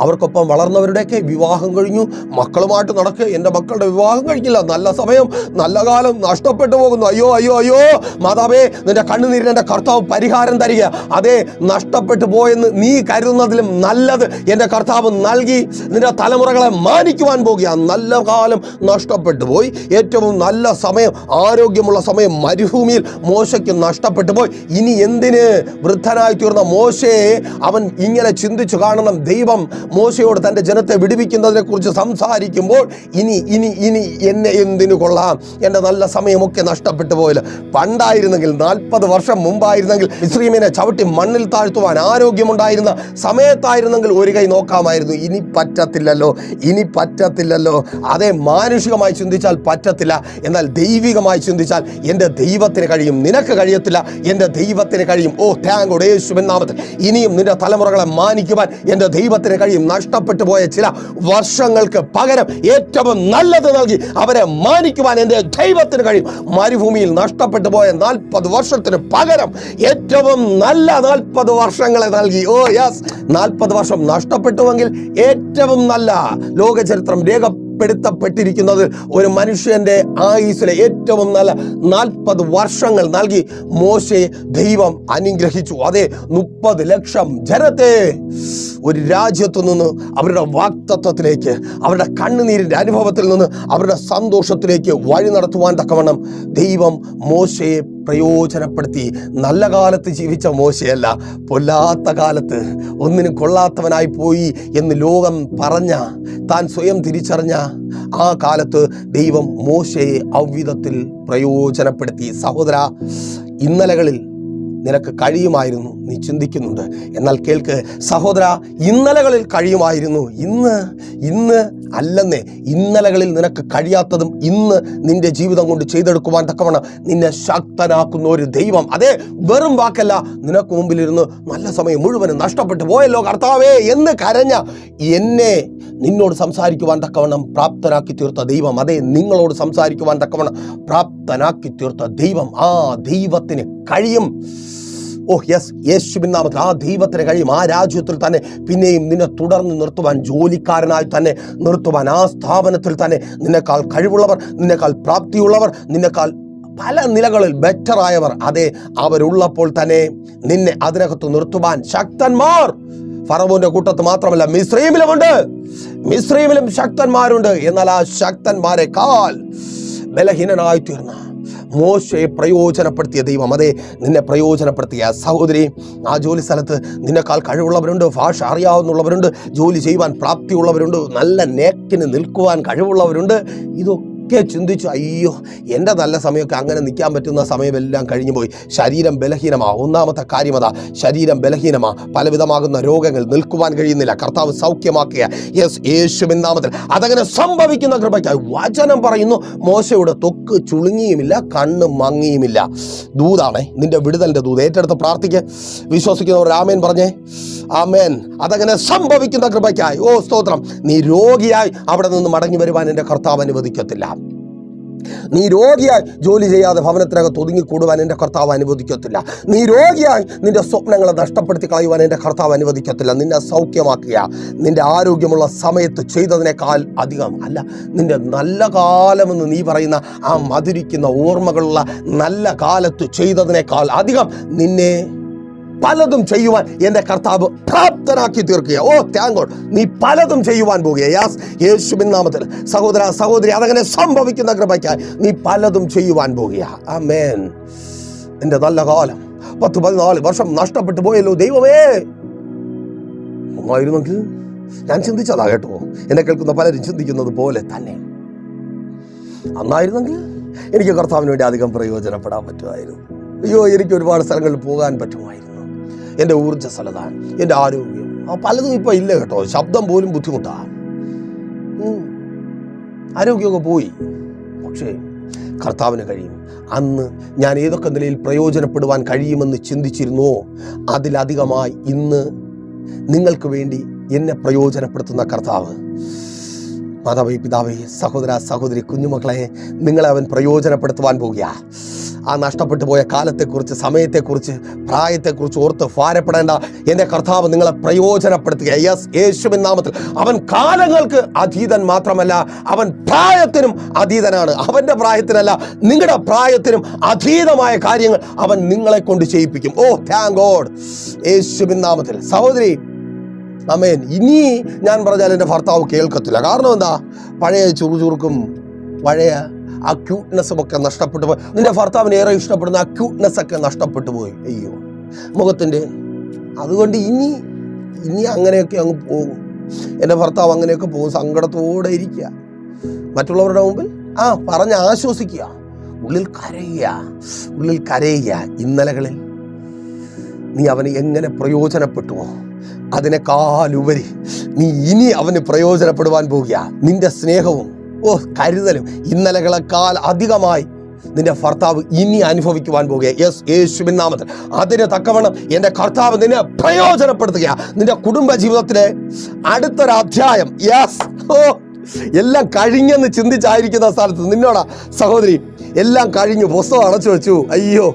അവർക്കൊപ്പം വളർന്നവരുടെയൊക്കെ വിവാഹം കഴിഞ്ഞു. മക്കളുമായിട്ട് നടക്കുക എന്റെ മക്കളുടെ വിവാഹം കഴിഞ്ഞില്ല. നല്ല സമയം. നല്ല കാലം നഷ്ടപ്പെട്ടു പോകുന്നു. അയ്യോ അയ്യോ അയ്യോ. മാതാവേ നിന്റെ കണ്ണുനീരിന്റെ കർത്താവ് പരിഹാരം തരിക. അതേ നഷ്ടപ്പെട്ടു പോയെന്ന് നീ കരുതുന്നതിലും നല്ലത് എന്റെ കർത്താവ് നൽകി നിന്റെ തലമുറകളെ മാനിക്കുവാൻ പോകുക നല്ല കാലം നഷ്ടപ്പെട്ടു പോയി. ഏറ്റവും നല്ല സമയം ആരോഗ്യമുള്ള സമയം മരുഭൂമിയിൽ മോശയ്ക്ക് നഷ്ടപ്പെട്ടു പോയി. ഇനി എന്തിന് വൃദ്ധനായി തീർന്ന മോശയെ അവൻ ഇങ്ങനെ ചിന്തിച്ചു കാണണം? ദൈവം മോശയോട് തന്റെ ജനത്തെ വിടുവിക്കുന്നതിനെ കുറിച്ച് സംസാരിക്കുമ്പോൾ ഇനി ഇനി ഇനി എന്നെ എന്തിനു കൊള്ളാം? എന്റെ നല്ല സമയമൊക്കെ നഷ്ടപ്പെട്ടു പോയില്ല. പണ്ടായിരുന്നെങ്കിൽ നാൽപ്പത് വർഷം മുമ്പായിരുന്നെങ്കിൽ ഇസ്രീമിനെ ചവിട്ടി മണ്ണിൽ താഴ്ത്തുവാൻ ആരോഗ്യമുണ്ടായിരുന്ന സമയത്തായിരുന്നെങ്കിൽ ഒരു കൈ നോക്കാമായിരുന്നു. ഇനി പറ്റത്തില്ലല്ലോ ഇനി പറ്റത്തില്ലല്ലോ. അതേ മാനുഷികമായി ചിന്തിച്ചാൽ പറ്റത്തില്ല. എന്നാൽ ദൈവികമായി ചിന്തിച്ചാൽ എന്റെ ദൈവത്തിന് കഴിയും. നിനക്ക് കഴിയത്തില്ല. എന്റെ ദൈവത്തിന് കഴിയും. ഓ താങ്കോട് യേശുവിൻ നാമത്തിൽ ഇനിയും നിന്റെ തലമുറകളെ മാനിക്കുവാൻ എന്റെ ദൈവത്തിന് കഴിയും. നഷ്ടപ്പെട്ടു പോയ ചില വർഷങ്ങൾക്ക് പകരം ഏറ്റവും നല്ലത് നൽകി അവരെ മാനിക്കുവാൻ എന്റെ ദൈവത്തിന് കഴിയും. മരുഭൂമിയിൽ നഷ്ടപ്പെട്ടു പോയ നാൽപ്പത് വർഷത്തിന് പകരം ഏറ്റവും നല്ല നാൽപ്പത് വർഷങ്ങളെ നൽകി. ഓ യസ് നാൽപ്പത് വർഷം നഷ്ടപ്പെട്ടുവെങ്കിൽ ഏറ്റവും നല്ല ലോകചരിത്രം രേഖ പ്പെടുത്തപ്പെട്ടിരിക്കുന്നത് ഒരു മനുഷ്യന്റെ ആയുസിലെ ഏറ്റവും നല്ല നാൽപ്പത് വർഷങ്ങൾ നൽകി മോശയെ ദൈവം അനുഗ്രഹിച്ചു. അതെ മുപ്പത് ലക്ഷം ജനത്തെ ഒരു രാജ്യത്തു നിന്ന് അവരുടെ വാക്തത്വത്തിലേക്ക് അവരുടെ കണ്ണുനീരിന്റെ അനുഭവത്തിൽ നിന്ന് അവരുടെ സന്തോഷത്തിലേക്ക് വഴി നടത്തുവാൻ തക്കവണ്ണം ദൈവം മോശയെ പ്രയോജനപ്പെടുത്തി. നല്ല കാലത്ത് ജീവിച്ച മോശയല്ല പൊല്ലാത്ത കാലത്ത് ഒന്നിനും കൊള്ളാത്തവനായി പോയി എന്ന് ലോകം പറഞ്ഞ താൻ സ്വയം തിരിച്ചറിഞ്ഞ ആ കാലത്ത് ദൈവം മോശയെ ഔവിധത്തിൽ പ്രയോജനപ്പെടുത്തി. സഹോദര ഇന്നലകളിൽ നിനക്ക് കഴിയുമായിരുന്നു നീ ചിന്തിക്കുന്നുണ്ട്. എന്നാൽ കേൾക്ക് സഹോദര ഇന്നലകളിൽ കഴിയുമായിരുന്നു. ഇന്ന് ഇന്ന് അല്ലെന്നേ ഇന്നലകളിൽ നിനക്ക് കഴിയാത്തതും ഇന്ന് നിന്റെ ജീവിതം കൊണ്ട് ചെയ്തെടുക്കുവാൻ തക്കവണ്ണം നിന്നെ ശക്തനാക്കുന്ന ഒരു ദൈവം. അതെ വെറും വാക്കല്ല നിനക്ക് മുമ്പിലിരുന്ന് നല്ല സമയം മുഴുവനും നഷ്ടപ്പെട്ടു പോയല്ലോ കർത്താവേ എന്ന് കരഞ്ഞ എന്നെ നിന്നോട് സംസാരിക്കുവാൻ തക്കവണ്ണം പ്രാപ്തനാക്കി തീർത്ത ദൈവം. അതെ നിങ്ങളോട് സംസാരിക്കുവാൻ തക്കവണ്ണം പ്രാപ്തനാക്കി തീർത്ത ദൈവം. ആ ദൈവത്തിന് കഴിയും. ഓ യെസ് യേശുവിൻ നാമത്തിൽ ആ ദൈവത്തിന് കഴിയും ആ രാജ്യത്തിൽ തന്നെ പിന്നെയും നിന്നെ തുടർന്ന് നിർത്തുവാൻ ജോലിക്കാരനായി തന്നെ നിർത്തുവാൻ ആ സ്ഥാപനത്തിൽ തന്നെ നിന്നെക്കാൾ കഴിവുള്ളവർ നിന്നെക്കാൾ പ്രാപ്തിയുള്ളവർ നിന്നെക്കാൾ പല നിലകളിൽ ബെറ്റർ ആയവർ അതെ അവരുള്ളപ്പോൾ തന്നെ നിന്നെ അതിനകത്ത് നിർത്തുവാൻ ശക്തന്മാർ. ഫറവോന്റെ കൂട്ടത്ത് മാത്രമല്ല മിശ്രീമിലുമുണ്ട് മിശ്രീമിലും ശക്തന്മാരുണ്ട്. എന്നാൽ ആ ശക്തന്മാരെ കാൽ ബലഹീനനായി തീർന്ന മോശയെ പ്രയോജനപ്പെടുത്തിയ ദൈവം. അതെ നിന്നെ പ്രയോജനപ്പെടുത്തിയ സഹോദരി ആ ജോലി സ്ഥലത്ത് നിന്നെക്കാൾ കഴിവുള്ളവരുണ്ട് ഭാഷ അറിയാവുന്നവരുണ്ട് ജോലി ചെയ്യുവാൻ പ്രാപ്തിയുള്ളവരുണ്ട് നല്ല നേക്കിന് നിൽക്കുവാൻ കഴിവുള്ളവരുണ്ട്. ഇതൊക്കെ ചിന്തിച്ചു അയ്യോ എന്റെ നല്ല സമയമൊക്കെ അങ്ങനെ നിൽക്കാൻ പറ്റുന്ന സമയമെല്ലാം കഴിഞ്ഞു പോയി. ശരീരം ബലഹീനമാ. ഒന്നാമത്തെ കാര്യം അതാ ശരീരം ബലഹീനമാ. പലവിധമാകുന്ന രോഗങ്ങൾ നിൽക്കുവാൻ കഴിയുന്നില്ല. കർത്താവ് സൗഖ്യമാക്കിയ യെസ് യേശുവിൻ നാമത്തിൽ. അതങ്ങനെ സംഭവിക്കുന്ന കൃപയ്ക്കായി വചനം പറയുന്നു. മോശയുടെ തൊക്ക് ചുളുങ്ങിയുമില്ല കണ്ണ് മങ്ങിയുമില്ല. ദൂതാണേ നിന്റെ വിടുതലിന്റെ ദൂത്. ഏറ്റെടുത്ത് പ്രാർത്ഥിക്ക്. വിശ്വസിക്കുന്നവർ രാമേൻ പറഞ്ഞേ. ആമേൻ. അതങ്ങനെ സംഭവിക്കുന്ന കൃപയ്ക്കായി. ഓ സ്തോത്രം. നീ രോഗിയായി അവിടെ നിന്ന് മടങ്ങി വരുവാൻ എന്റെ കർത്താവ് അനുവദിക്കത്തില്ല. നീ രോഗിയായി ജോലി ചെയ്യാതെ ഭവനത്തിനകത്ത് ഒതുങ്ങിക്കൂടുവാൻ എന്റെ കർത്താവ് അനുവദിക്കത്തില്ല. നീ രോഗിയായി നിന്റെ സ്വപ്നങ്ങളെ നഷ്ടപ്പെടുത്തി കളയുവാൻ എന്റെ കർത്താവ് അനുവദിക്കത്തില്ല. നിന്നെ സൗഖ്യമാക്കുക നിന്റെ ആരോഗ്യമുള്ള സമയത്ത് ചെയ്തതിനേക്കാൾ അധികം അല്ല നിന്റെ നല്ല കാലമെന്ന് നീ പറയുന്ന ആ മധുരിക്കുന്ന ഓർമ്മകളുള്ള നല്ല കാലത്ത് ചെയ്തതിനേക്കാൾ അധികം നിന്നെ പലതും ചെയ്യുവാൻ എന്റെ കർത്താവ് പ്രാപ്തനാക്കി തീർക്കുക ഓ താങ്കോൾ നീ പലതും ചെയ്യുവാൻ പോകുക യാസ് യേശുവിൻ നാമത്തിൽ. സഹോദര സഹോദരി അതങ്ങനെ സംഭവിക്കുന്ന കൃപയ്ക്കായി നീ പലതും ചെയ്യുവാൻ പോകുക ആ മേൻ എന്റെ നല്ല കാലം പത്ത് പതിനാല് വർഷം നഷ്ടപ്പെട്ടു പോയല്ലോ ദൈവമേ. ഒന്നായിരുന്നെങ്കിൽ ഞാൻ ചിന്തിച്ചതാ കേട്ടോ. എന്നെ കേൾക്കുന്ന പലരും ചിന്തിക്കുന്നത് പോലെ തന്നെ. അന്നായിരുന്നെങ്കിൽ എനിക്ക് കർത്താവിന് വേണ്ടി അധികം പ്രയോജനപ്പെടാൻ പറ്റുമായിരുന്നു. അയ്യോ എനിക്ക് ഒരുപാട് സ്ഥലങ്ങളിൽ പോകാൻ പറ്റുമായിരുന്നു. എന്റെ ഊർജസ്വലത എന്റെ ആരോഗ്യം. പലതും ഇപ്പോൾ ഇല്ല കേട്ടോ. ശബ്ദം പോലും ബുദ്ധിമുട്ടാണ്. ആരോഗ്യമൊക്കെ പോയി. പക്ഷേ കർത്താവിന് കഴിയും. അന്ന് ഞാൻ ഏതൊക്കെ നിലയിൽ പ്രയോജനപ്പെടുവാൻ കഴിയുമെന്ന് ചിന്തിച്ചിരുന്നോ അതിലധികമായി ഇന്ന് നിങ്ങൾക്ക് വേണ്ടി എന്നെ പ്രയോജനപ്പെടുത്തുന്ന കർത്താവ് മാതാവേ പിതാവേ സഹോദര സഹോദരി കുഞ്ഞുമക്കളെ നിങ്ങളെ അവൻ പ്രയോജനപ്പെടുത്തുവാൻ പോകുക ആ നഷ്ടപ്പെട്ടു പോയ കാലത്തെക്കുറിച്ച് സമയത്തെക്കുറിച്ച് പ്രായത്തെക്കുറിച്ച് ഓർത്ത് ഭാരപ്പെടേണ്ട എന്റെ കർത്താവ് നിങ്ങളെ പ്രയോജനപ്പെടുത്തുക യെസ് യേശുവിൻ നാമത്തിൽ. അവൻ കാലങ്ങൾക്ക് അതീതൻ മാത്രമല്ല അവൻ പ്രായത്തിനും അതീതനാണ്. അവന്റെ പ്രായത്തിനല്ല നിങ്ങളുടെ പ്രായത്തിനും അതീതമായ കാര്യങ്ങൾ അവൻ നിങ്ങളെ കൊണ്ട് ചെയ്യിപ്പിക്കും. ഓ താങ്ക് ഗോഡ് യേശുവിൻ നാമത്തിൽ. സഹോദരി അമേൻ ഇനി ഞാൻ പറഞ്ഞാൽ എന്റെ ഭർത്താവ് കേൾക്കത്തില്ല. കാരണം എന്താ? പഴയ ചുറുചുറുക്കും പഴയ ആ ക്യൂട്ട്നെസ്സും ഒക്കെ നഷ്ടപ്പെട്ടു പോയി. നിന്റെ ഭർത്താവിന് ഏറെ ഇഷ്ടപ്പെടുന്ന ആ ക്യൂട്ട്നെസ് ഒക്കെ നഷ്ടപ്പെട്ടു പോയി. അയ്യോ. മുഖത്തിന്റെ അതുകൊണ്ട് ഇനി ഇനി അങ്ങനെയൊക്കെ അങ്ങ് പോകും. എന്റെ ഭർത്താവ് അങ്ങനെയൊക്കെ പോകും. സങ്കടത്തോടെ ഇരിക്കുക. മറ്റുള്ളവരുടെ മുമ്പിൽ ആ പറഞ്ഞ് ആശ്വസിക്കുക. ഉള്ളിൽ കരയുക. ഉള്ളിൽ കരയുക. ഇന്നലകളിൽ നീ അവന് എങ്ങനെ പ്രയോജനപ്പെട്ടുവോ? അതിനേക്കാളുപരി നീ ഇനി അവന് പ്രയോജനപ്പെടുവാൻ പോകുക. നിന്റെ സ്നേഹവും ഓ കരുതലും ഇന്നലകളെക്കാൾ അധികമായി നിന്റെ ഭർത്താവ് ഇനി അനുഭവിക്കുവാൻ പോകുക. യെസ് യേശുവിൻ നാമത്തിൽ. അതിന് തക്കവണ്ണം എന്റെ കർത്താവ് നിന്നെ പ്രയോജനപ്പെടുത്തുക നിന്റെ കുടുംബ ജീവിതത്തിലെ അടുത്തൊരു അധ്യായം. യെസ് ഓ എല്ലാം കഴിഞ്ഞെന്ന് ചിന്തിച്ചായിരിക്കുന്ന സ്ഥലത്ത് നിന്നോടാ സഹോദരി. എല്ലാം കഴിഞ്ഞു പുസ്തകം അടച്ചു വെച്ചു അയ്യോ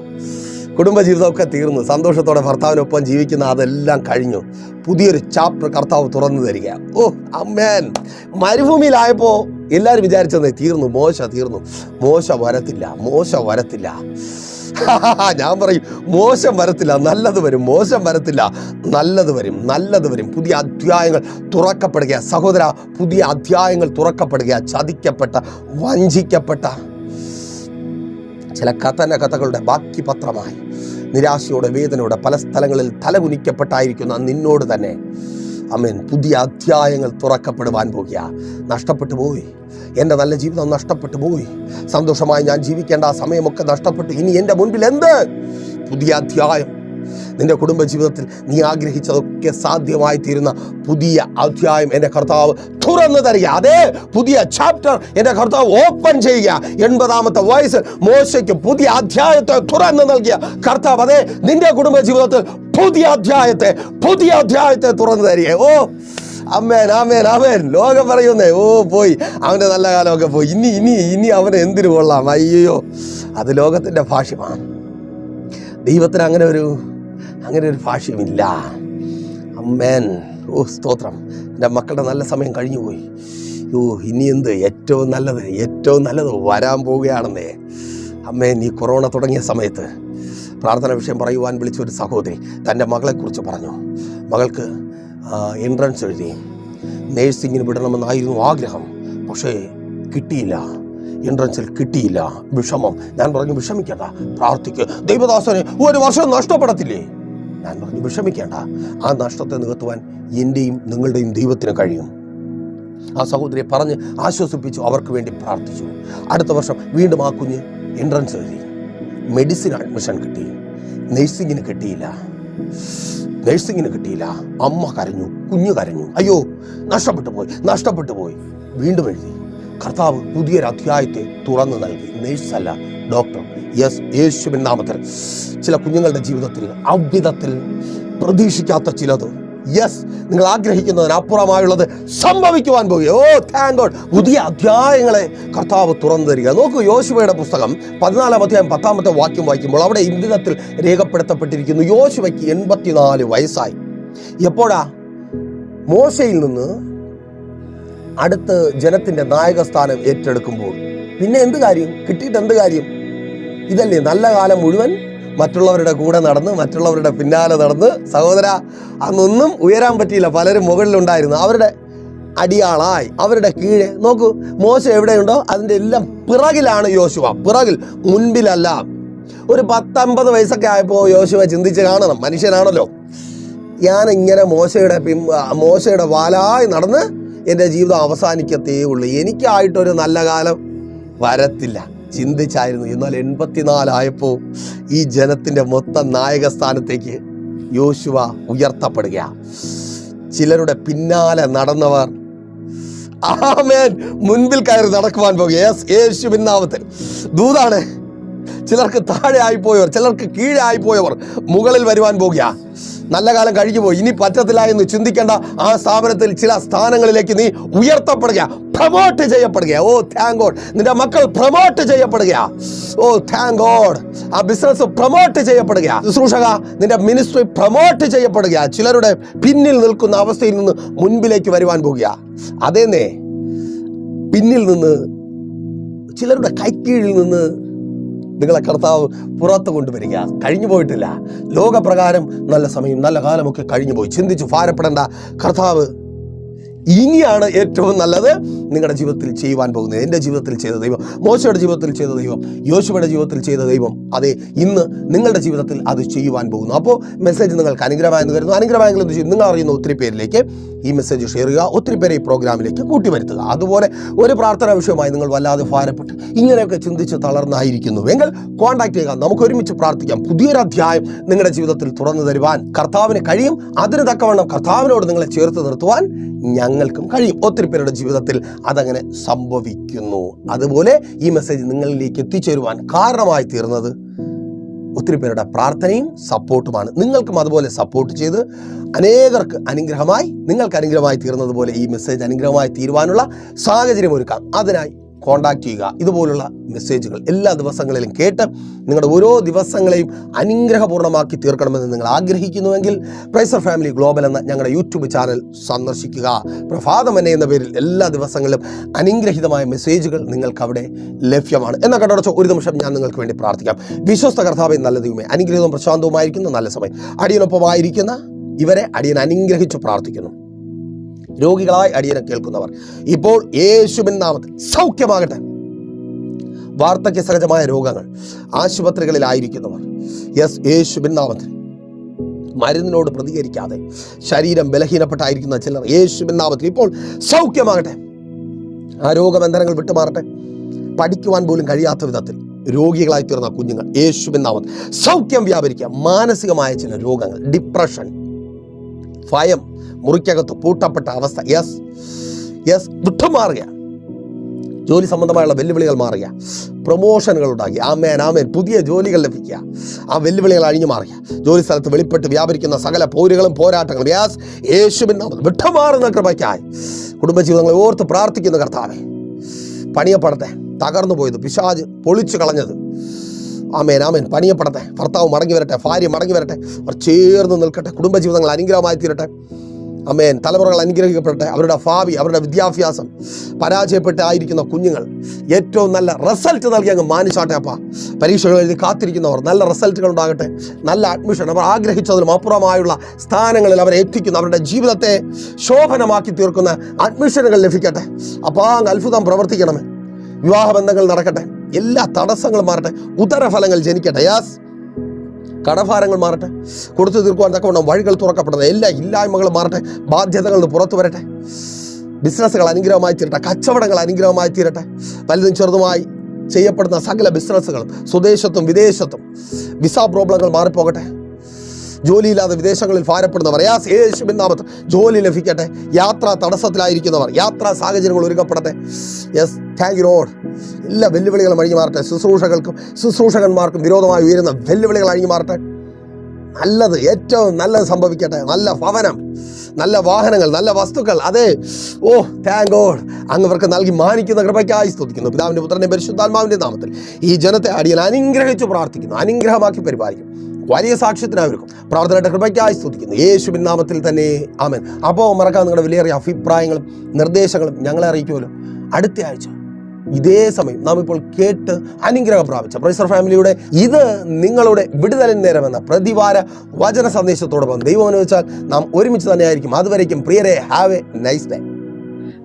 കുടുംബജീവിതമൊക്കെ തീർന്നു. സന്തോഷത്തോടെ ഭർത്താവിനൊപ്പം ജീവിക്കുന്ന അതെല്ലാം കഴിഞ്ഞു. പുതിയൊരു ചാപ്റ്റർ കർത്താവ് തുറന്നു തരിക. ഓ അമ്മേൻ. മരുഭൂമിയിലായപ്പോൾ എല്ലാവരും വിചാരിച്ചതേ തീർന്നു. മോശ തീർന്നു. മോശ വരത്തില്ല. മോശ വരത്തില്ല. ഞാൻ പറയും മോശം വരത്തില്ല. നല്ലത് വരും. മോശം വരത്തില്ല. നല്ലത് വരും. നല്ലത് വരും. പുതിയ അധ്യായങ്ങൾ തുറക്കപ്പെടുക സഹോദര പുതിയ അധ്യായങ്ങൾ തുറക്കപ്പെടുക ചതിക്കപ്പെട്ട വഞ്ചിക്കപ്പെട്ട ചില കഥന കഥകളുടെ ബാക്കി പത്രമായി. നിരാശയോടെ വേദനയോടെ പല സ്ഥലങ്ങളിൽ തലകുനിക്കപ്പെട്ടായിരിക്കുന്ന നിന്നോട് തന്നെ. അമ്മേൻ പുതിയ അധ്യായങ്ങൾ തുറക്കപ്പെടുവാൻ പോകുക. നഷ്ടപ്പെട്ടു പോയി. എന്റെ നല്ല ജീവിതം നഷ്ടപ്പെട്ടു പോയി. സന്തോഷമായി ഞാൻ ജീവിക്കേണ്ട ആ സമയമൊക്കെ നഷ്ടപ്പെട്ടു. ഇനി എന്റെ മുൻപിൽ എന്ത്? പുതിയ അധ്യായം. നിന്റെ കുടുംബജീവിതത്തിൽ നീ ആഗ്രഹിച്ചതൊക്കെ സാധ്യമായി തീരുന്ന പുതിയ അധ്യായം എന്റെ കർത്താവ് തുറന്നു തരിക. അതേ പുതിയ ചാപ്റ്റർ എന്റെ കർത്താവ് ഓപ്പൺ ചെയ്യുക. എൺപതാമത്തെ വയസ്സിൽ മോശയ്ക്ക് പുതിയ അധ്യായത്തെ തുറന്നു നൽകിയ കർത്താവ് അതെ നിന്റെ കുടുംബജീവിതത്തിൽ പുതിയ അധ്യായത്തെ പുതിയ അധ്യായത്തെ തുറന്നു തരിക. ഓ അമ്മേൻ ആമേൻ ആമേൻ. ലോകം പറയുന്നേ ഓ പോയി. അവന്റെ നല്ല കാലമൊക്കെ പോയി. ഇനി ഇനി ഇനി അവനെ എന്തിനു കൊള്ളാം? അയ്യോ അത് ലോകത്തിന്റെ ഭാഷ്യമാണ് ദൈവത്തിന് അങ്ങനെ ഒരു അങ്ങനെ ഒരു ഭാഷ്യമില്ല അമ്മേൻ. ഓ സ്തോത്രം. എന്റെ മക്കളുടെ നല്ല സമയം കഴിഞ്ഞു പോയി. ഓ ഇനി എന്ത്? ഏറ്റവും നല്ലത് ഏറ്റവും നല്ലത് വരാൻ പോവുകയാണെന്നേ. അമ്മേൻ ഈ കൊറോണ തുടങ്ങിയ സമയത്ത് പ്രാർത്ഥന വിഷയം പറയുവാൻ വിളിച്ച ഒരു സഹോദരി തന്റെ മകളെക്കുറിച്ച് പറഞ്ഞു. മകൾക്ക് എൻട്രൻസ് എഴുതി. നേഴ്സിങ്ങിന് വിടണമെന്നായിരുന്നു ആഗ്രഹം. പക്ഷേ കിട്ടിയില്ല. എൻട്രൻസിൽ കിട്ടിയില്ല. വിഷമം. ഞാൻ പറഞ്ഞു വിഷമിക്കണ്ട. പ്രാർത്ഥിക്കുക ദൈവദാസനെ ഒരു വർഷം നഷ്ടപ്പെടത്തില്ലേ? ഞാൻ പറഞ്ഞു വിഷമിക്കേണ്ട. ആ നഷ്ടത്തെ നികത്തുവാൻ എന്റെയും നിങ്ങളുടെയും ദൈവത്തിന് കഴിയും. ആ സഹോദരിയെ പറഞ്ഞ് ആശ്വസിപ്പിച്ചു അവർക്ക് വേണ്ടി പ്രാർത്ഥിച്ചു. അടുത്ത വർഷം വീണ്ടും ആ കുഞ്ഞ് എൻട്രൻസ് എഴുതി. മെഡിസിൻ അഡ്മിഷൻ കിട്ടി. നഴ്സിങ്ങിന് കിട്ടിയില്ല. നഴ്സിങ്ങിന് കിട്ടിയില്ല. അമ്മ കരഞ്ഞു കുഞ്ഞു കരഞ്ഞു. അയ്യോ നഷ്ടപ്പെട്ടു പോയി നഷ്ടപ്പെട്ടു പോയി. വീണ്ടും എഴുതി. കർത്താവ് പുതിയൊരു അധ്യായത്തെ തുറന്നു നൽകി. നേഴ്സല്ല ഡോക്ടർ യെസ് യേശുവിൻ നാമത്തിൽ. ചില കുഞ്ഞുങ്ങളുടെ ജീവിതത്തിൽ അവിധത്തിൽ പ്രതീക്ഷിക്കാത്ത ചിലത്. യെസ് നിങ്ങൾ ആഗ്രഹിക്കുന്നതിനപ്പുറമായുള്ളത് സംഭവിക്കുവാൻ പോകുക ഓ താങ്ക് ഗോഡ് പുതിയ അധ്യായങ്ങളെ കർത്താവ് തുറന്നു തരിക. നോക്കൂ യോശുവയുടെ പുസ്തകം പതിനാലാം അധ്യായം പത്താമത്തെ വാക്യം വായിക്കുമ്പോൾ അവിടെ ഇംഗിതത്തിൽ രേഖപ്പെടുത്തപ്പെട്ടിരിക്കുന്നു. യോശുവയ്ക്ക് എൺപത്തിനാല് വയസ്സായി. എപ്പോഴാ? മോശയിൽ നിന്ന് അടുത്ത് ജനത്തിന്റെ നായകസ്ഥാനം ഏറ്റെടുക്കുമ്പോൾ പിന്നെ എന്ത് കാര്യം? കിട്ടിയിട്ട് എന്ത് കാര്യം? ഇതല്ലേ നല്ല കാലം മുഴുവൻ മറ്റുള്ളവരുടെ കൂടെ നടന്ന് മറ്റുള്ളവരുടെ പിന്നാലെ നടന്ന് സഹോദര അന്നൊന്നും ഉയരാൻ പറ്റിയില്ല. പലരും മുകളിലുണ്ടായിരുന്നു. അവരുടെ അടിയാളായി. അവരുടെ കീഴെ നോക്കൂ മോശം എവിടെയുണ്ടോ? അതിന്റെ എല്ലാം പിറകിലാണ് യോശുവ. പിറകിൽ മുൻപിലല്ല. ഒരു പത്തമ്പത് വയസ്സൊക്കെ ആയപ്പോൾ യോശുവ ചിന്തിച്ച് കാണണം. മനുഷ്യനാണല്ലോ. ഞാൻ ഇങ്ങനെ മോശയുടെ പിൻ മോശയുടെ വാലായി നടന്ന് എന്റെ ജീവിതം അവസാനിക്കത്തേ ഉള്ളൂ. എനിക്കായിട്ടൊരു നല്ല കാലം വരത്തില്ല. ചിന്തിച്ചായിരുന്നു. എന്നാൽ എൺപത്തിനാലായപ്പോൾ ഈ ജനത്തിന്റെ മൊത്തം നായക സ്ഥാനത്തേക്ക് യോശുവ ഉയർത്തപ്പെടുകയാണ് ചിലരുടെ പിന്നാലെ നടന്നവർ ആമേൻ മുൻപിൽ കയറി നടക്കുവാൻ പോകുക. യേസ് യേശുവിൻ ദൂതാണ്. ചിലർക്ക് താഴെ ആയിപ്പോയവർ ചിലർക്ക് കീഴെ ആയിപ്പോയവർ മുകളിൽ വരുവാൻ പോകുക. നല്ല കാലം കഴിഞ്ഞു പോയി. ഇനി പറ്റത്തില്ല എന്ന് ചിന്തിക്കേണ്ട ആ സ്ഥാപനത്തിൽ ചില സ്ഥാനങ്ങളിലേക്ക് നീ ഉയർത്തപ്പെടുക. പ്രൊമോട്ട് ചെയ്യപ്പെടുക. ഓ താങ്ക് ഗോഡ് നിന്റെ മക്കൾ പ്രൊമോട്ട് ചെയ്യപ്പെടുക. ഓ താങ്ക് ഗോഡ് ആ ബിസിനസ് പ്രൊമോട്ട് ചെയ്യപ്പെടുക. ശുശ്രൂഷക നിന്റെ മിനിസ്ട്രി പ്രൊമോട്ട് ചെയ്യപ്പെടുക. ചിലരുടെ പിന്നിൽ നിൽക്കുന്ന അവസ്ഥയിൽ നിന്ന് മുൻപിലേക്ക് വരുവാൻ പോകുക. അതേന്നേ പിന്നിൽ നിന്ന് ചിലരുടെ കൈക്കീഴിൽ നിന്ന് നിങ്ങളെ കർത്താവ് പുറത്ത് കൊണ്ടുവരിക. കഴിഞ്ഞു പോയിട്ടില്ല. ലോകപ്രകാരം നല്ല സമയം നല്ല കാലമൊക്കെ കഴിഞ്ഞു പോയി. ചിന്തിച്ചു ഭാരപ്പെടേണ്ട. കർത്താവ് ഇനിയാണ് ഏറ്റവും നല്ലത് നിങ്ങളുടെ ജീവിതത്തിൽ ചെയ്യുവാൻ പോകുന്നത്. എന്റെ ജീവിതത്തിൽ ചെയ്ത ദൈവം മോശയുടെ ജീവിതത്തിൽ ചെയ്ത ദൈവം യോശുവയുടെ ജീവിതത്തിൽ ചെയ്ത ദൈവം അതെ ഇന്ന് നിങ്ങളുടെ ജീവിതത്തിൽ അത് ചെയ്യുവാൻ പോകുന്നു. അപ്പോൾ മെസ്സേജ് നിങ്ങൾക്ക് അനുഗ്രഹമായെന്ന് കരുതുന്നു. അനുഗ്രഹമായെങ്കിലും നിങ്ങൾ അറിയുന്ന ഒത്തിരി പേരിലേക്ക് ഈ മെസ്സേജ് ഷെയർ ചെയ്യുക ഒത്തിരി പേരെ ഈ പ്രോഗ്രാമിലേക്ക് കൂട്ടി വരുത്തുക അതുപോലെ ഒരു പ്രാർത്ഥനാ വിഷയമായി നിങ്ങൾ വല്ലാതെ ഭാരപ്പെട്ട് ഇങ്ങനെയൊക്കെ ചിന്തിച്ച് തളർന്നായിരിക്കുന്നു. എങ്കിൽ കോൺടാക്ട് ചെയ്യുക. നമുക്ക് ഒരുമിച്ച് പ്രാർത്ഥിക്കാം. പുതിയൊരു അധ്യായം നിങ്ങളുടെ ജീവിതത്തിൽ തുറന്നു തരുവാൻ കർത്താവിന് കഴിയും. അതിന് തക്കവണ്ണം കർത്താവിനോട് നിങ്ങളെ ചേർത്ത് നിർത്തുവാൻ ഞങ്ങൾക്കും കഴിയും. ഒത്തിരി പേരുടെ ജീവിതത്തിൽ അതങ്ങനെ സംഭവിക്കുന്നു. അതുപോലെ ഈ മെസ്സേജ് നിങ്ങളിലേക്ക് എത്തിച്ചേരുവാൻ കാരണമായി തീർന്നത് ഒത്തിരി പേരുടെ പ്രാർത്ഥനയും സപ്പോർട്ടുമാണ്. നിങ്ങൾക്കും അതുപോലെ സപ്പോർട്ട് ചെയ്ത് അനേകർക്ക് അനുഗ്രഹമായി നിങ്ങൾക്ക് അനുഗ്രഹമായി തീർന്നതുപോലെ ഈ മെസ്സേജ് അനുഗ്രഹമായി തീരുവാനുള്ള സാഹചര്യം ഒരുക്കാം. അതിനായി കോൺടാക്ട് ചെയ്യുക. ഇതുപോലുള്ള മെസ്സേജുകൾ എല്ലാ ദിവസങ്ങളിലും കേട്ട് നിങ്ങളുടെ ഓരോ ദിവസങ്ങളെയും അനുഗ്രഹപൂർണമാക്കി തീർക്കണമെന്ന് നിങ്ങൾ ആഗ്രഹിക്കുന്നുവെങ്കിൽ പ്രൈസർ ഫാമിലി ഗ്ലോബൽ എന്ന ഞങ്ങളുടെ യൂട്യൂബ് ചാനൽ സന്ദർശിക്കുക. പ്രഭാതമനെ എന്ന പേരിൽ എല്ലാ ദിവസങ്ങളിലും അനുഗ്രഹീതമായ മെസ്സേജുകൾ നിങ്ങൾക്ക് അവിടെ ലഭ്യമാണ്. എന്ന കണ്ടടച്ച ഒരു നിമിഷം ഞാൻ നിങ്ങൾക്ക് വേണ്ടി പ്രാർത്ഥിക്കാം. വിശ്വസ്ത കർത്താവെ നല്ല അനുഗ്രഹവും പ്രശാന്തവുമായിരിക്കുന്ന. നല്ല സമയം. അടിയനൊപ്പമായിരിക്കുന്ന ഇവരെ അടിയൻ അനുഗ്രഹിച്ചു പ്രാർത്ഥിക്കുന്നു. രോഗികളായി അടിയനെ കേൾക്കുന്നവർ. ഇപ്പോൾ യേശുവിൻ നാമത്തിൽ സൗഖ്യമാകട്ടെ. വാർദ്ധക്യ സഹജമായ രോഗങ്ങൾ ആശുപത്രികളിലായിരിക്കുന്നവർ. യെസ് യേശുവിൻ നാമത്തിൽ. മരുന്നിനോട് പ്രതികരിക്കാതെ ശരീരം ബലഹീനപ്പെട്ടായിരിക്കുന്ന ചിലർ യേശുവിൻ നാമത്തിൽ ഇപ്പോൾ സൗഖ്യമാകട്ടെ. ആ രോഗബന്ധനങ്ങൾ വിട്ടുമാറട്ടെ. പഠിക്കുവാൻ പോലും കഴിയാത്ത വിധത്തിൽ രോഗികളായി തീർന്ന കുഞ്ഞുങ്ങൾ യേശുവിൻ നാമത്തിൽ സൗഖ്യം വ്യാപരിക്കുക. മാനസികമായ ചില രോഗങ്ങൾ ഡിപ്രഷൻ ഭയം മുറിക്കകത്ത് പൂട്ടപ്പെട്ട അവസ്ഥ. യെസ് യെസ് ദുഃഖം മാറുക ജോലി സംബന്ധമായുള്ള വെല്ലുവിളികൾ മാറുക. പ്രൊമോഷനുകൾ ഉണ്ടാക്കി. ആമേൻ ആമേൻ പുതിയ ജോലികൾ ലഭിക്കുക. ആ വെല്ലുവിളികൾ അഴിഞ്ഞു മാറുക. ജോലി സ്ഥലത്ത് വെളിപ്പെട്ട് വ്യാപരിക്കുന്ന സകല പോരുകളും പോരാട്ടങ്ങളും. യാസ് യേശുവിൻ നാമത്തിൽ വിട്ടുമാറുന്ന കൃപയ്ക്കായി. കുടുംബജീവിതങ്ങളെ ഓർത്ത് പ്രാർത്ഥിക്കുന്ന കർത്താവെ പണിയപ്പെടത്തെ തകർന്നു പോയത് പിശാജ് പൊളിച്ചു കളഞ്ഞത്. ആമേൻ ആമേൻ പണിയപ്പെടട്ടെ. ഭർത്താവ് മടങ്ങി വരട്ടെ. ഭാര്യ മടങ്ങി വരട്ടെ. അവർ ചേർന്ന് നിൽക്കട്ടെ. കുടുംബജീവിതങ്ങൾ അനുഗ്രഹമായി തീരട്ടെ അമേൻ തലമുറകൾ അനുഗ്രഹിക്കപ്പെടട്ടെ. അവരുടെ ഭാവി അവരുടെ വിദ്യാഭ്യാസം പരാജയപ്പെട്ടായിരിക്കുന്ന കുഞ്ഞുങ്ങൾ ഏറ്റവും നല്ല റിസൾട്ട് നൽകി അങ്ങ് മാനിച്ചാട്ടെ അപ്പ. പരീക്ഷകൾ എഴുതി കാത്തിരിക്കുന്നവർ നല്ല റിസൾട്ടുകൾ ഉണ്ടാകട്ടെ. നല്ല അഡ്മിഷൻ അവർ ആഗ്രഹിച്ചതിലും അപ്പുറമായുള്ള സ്ഥാനങ്ങളിൽ അവരെ എത്തിക്കുന്ന അവരുടെ ജീവിതത്തെ ശോഭനമാക്കി തീർക്കുന്ന അഡ്മിഷനുകൾ ലഭിക്കട്ടെ. അപ്പോൾ അത്ഭുതം പ്രവർത്തിക്കണമേ. വിവാഹബന്ധങ്ങൾ നടക്കട്ടെ. എല്ലാ തടസ്സങ്ങളും മാറട്ടെ. ഉദരഫലങ്ങൾ ജനിക്കട്ടെ. യാസ് കടഭാരങ്ങൾ മാറട്ടെ. കൊടുത്തു തീർക്കുവാൻ തക്കവണ്ണം വഴികൾ തുറക്കപ്പെടുന്നത് എല്ലാ ഇല്ലായ്മകളും മാറട്ടെ. ബാധ്യതകൾ പുറത്തു വരട്ടെ. ബിസിനസ്സുകൾ അനുഗ്രഹമായി തീരട്ടെ. കച്ചവടങ്ങൾ അനുഗ്രഹമായി തീരട്ടെ. വലുതും ചെറുതുമായി ചെയ്യപ്പെടുന്ന സകല ബിസിനസ്സുകളും സ്വദേശത്തും വിദേശത്തും വിസ പ്രോബ്ലങ്ങൾ മാറിപ്പോകട്ടെ. ജോലിയില്ലാതെ വിദേശങ്ങളിൽ ഭാരപ്പെടുന്നവർ. നാമത്തിൽ ജോലി ലഭിക്കട്ടെ. യാത്രാ തടസ്സത്തിലായിരിക്കുന്നവർ. യാത്രാ സാഹചര്യങ്ങൾ ഒരുക്കപ്പെടട്ടെ. യെസ് താങ്ക് യു റോഡ് എല്ലാ വെല്ലുവിളികളും അഴിഞ്ഞു മാറട്ടെ ശുശ്രൂഷകൾക്കും ശുശ്രൂഷകന്മാർക്കും വിരോധമായി ഉയരുന്ന വെല്ലുവിളികൾ അഴിഞ്ഞു മാറട്ടെ നല്ലത് ഏറ്റവും നല്ലത് സംഭവിക്കട്ടെ. നല്ല ഭവനം നല്ല വാഹനങ്ങൾ നല്ല വസ്തുക്കൾ. അതെ. ഓ താങ്ക് ഗോഡ് അങ്ങവർക്ക് നൽകി മാനിക്കുന്ന കൃപയ്ക്കായി സ്തുതിക്കുന്നു. പിതാവിന്റെ പുത്രന്റെ പരിശുദ്ധാത്മാവിന്റെ നാമത്തിൽ ഈ ജനത്തെ അടിയൻ അനുഗ്രഹിച്ചു പ്രാർത്ഥിക്കുന്നു. അനുഗ്രഹമാക്കി പരിപാലിക്കും. വലിയ സാക്ഷ്യത്തിനായിരിക്കും പ്രാർത്ഥനയുടെ കൃപയ്ക്കായി സ്തുതിക്കുന്നു. യേശുവിൻ നാമത്തിൽ തന്നെ ആമൻ. അപ്പോൾ മറക്കാൻ നിങ്ങളുടെ വിലയേറിയ അഭിപ്രായങ്ങളും നിർദ്ദേശങ്ങളും ഞങ്ങളെ അറിയിക്കുമല്ലോ. അടുത്ത ആഴ്ച ഇതേ സമയം നാം ഇപ്പോൾ കേട്ട് അനുഗ്രഹം പ്രാപിച്ച പ്രൊഫസർ ഫാമിലിയുടെ ഇത് നിങ്ങളുടെ വിടുതലിൻ നേരമെന്ന പ്രതിവാര വചന സന്ദേശത്തോടൊപ്പം ദൈവം അനുവദിച്ചാൽ നാം ഒരുമിച്ച് തന്നെയായിരിക്കും അതുവരേക്കും പ്രിയരെ have a nice day